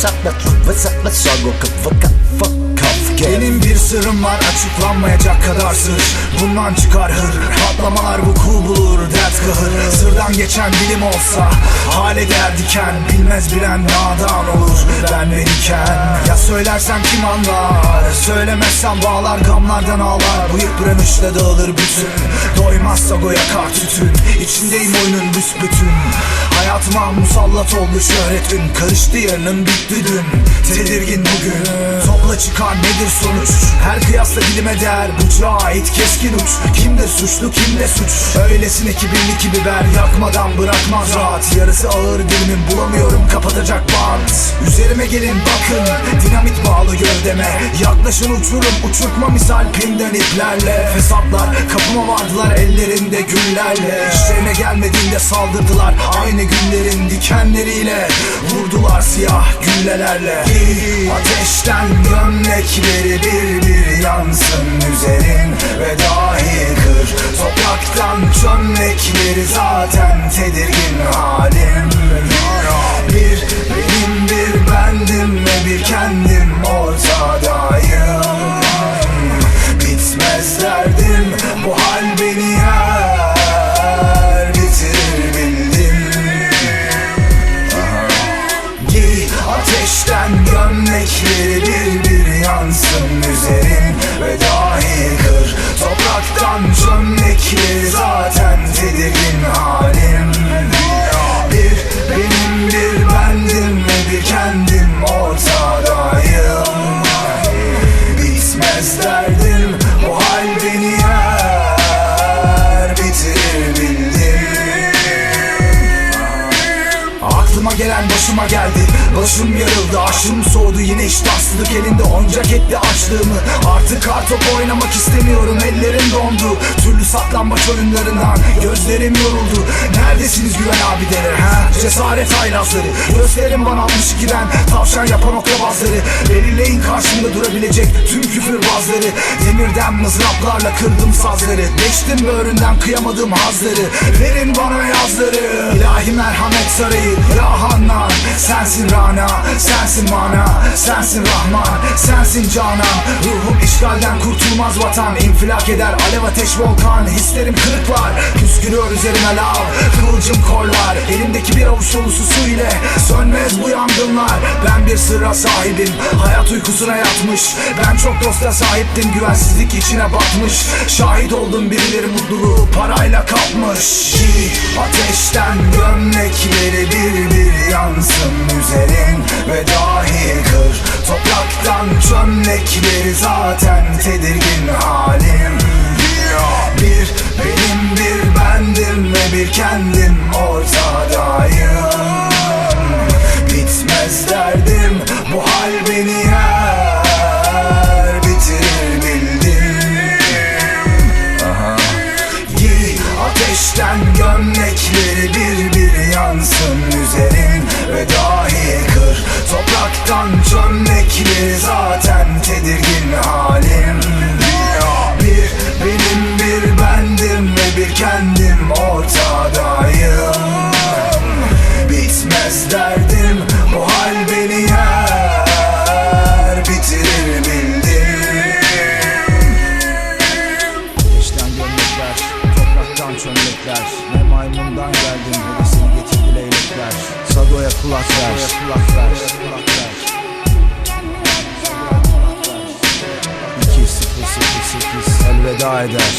sắc đặt chuột với sắc đất xoa gồ cực với cặp phật Benim bir sırrım var açıklanmayacak kadar sır. Bundan çıkar hır Patlamalar vuku bulur dert kahır. Sırdan geçen bilim olsa Hale der diken. Bilmez bilen nadan olur Ben verirken Ya söylersem kim anlar Söylemezsem bağlar gamlardan ağlar. Bu yıpranışla dağılır bütün Doymaz sago yakar tütün. İçindeyim oyunun büsbütün. Hayatıma musallat oldu şöhret ün Karıştı yarının bitti dün. Tedirgin bugün. Topla çıkar nedir sonuç Her kıyasla bilime değer Buçağa ait keskin uç. Kimdir suçlu kimde suç. Öylesine kibirli ki biber Yakmadan bırakmaz rahat. Yarısı ağır dilimin bulamıyorum kapatacak bant. Üzerime gelin bakın Dinamit bağlı gövdeme. Yaklaşın uçurum uçurtma misal pinden iplerle. Fesatlar kapıma vardılar ellerinde güllerle. İşlerine gelmediğinde saldırdılar Aynı günlerin dikenleriyle. Vurdular siyah güllelerle. Ateşten gömlekleri bir bir yansın üzerin Ve dahi kır. Topraktan çömlekleri zaten tedirgin halim çömlekleri başıma geldi. Başım yarıldı aşım soğudu. Yine iştahsızlık elinde Oyuncak etti açlığımı. Artık kartop oynamak istemiyorum ellerim dondu. Türlü saklambaç oyunlarından gözlerim yoruldu. Neredesiniz güven abileri ha? Cesaret haylazları Gösterin bana 62'den tavşan yapan oklabazları Belirleyin karşımda durabilecek tüm küfürbazları Demirden mızraplarla kırdım sazları. Geçtim böğründen kıyamadığım hazları. Verin bana yazları. İlahi merhamet sarayı. Ya Hannan Sensin Rana Sensin mana Sensin Rahman Sensin Canan. Ruhum işgalden kurtulmaz vatan. İnfilak eder alev ateş volkan. Hislerim kırıklar. Püskürüyor üzerime lav Kıvılcım korlar. Elimdeki bir avuç dolusu su ile Sönmez bu yangınlar. Ben bir sırra sahibim. Hayat uykusuna yatmış. Ben çok dosta sahiptim. Güvensizlik içine batmış. Şahit oldum. Birileri mutluluğu parayla kapmış. Ateşten gömlekleri bir bir yansın üzerin. Ve dahi kır. Topraktan çömlekleri zaten tedirgin halim. Bir benim bir bendim ve bir kendim ateşten gömlekleri bir bir yansın üzerin Ve dahi kır. Topraktan çömlekleri zaten tedirgin kulak ver, ver, kulak ver. 2 0 0 8 elveda eder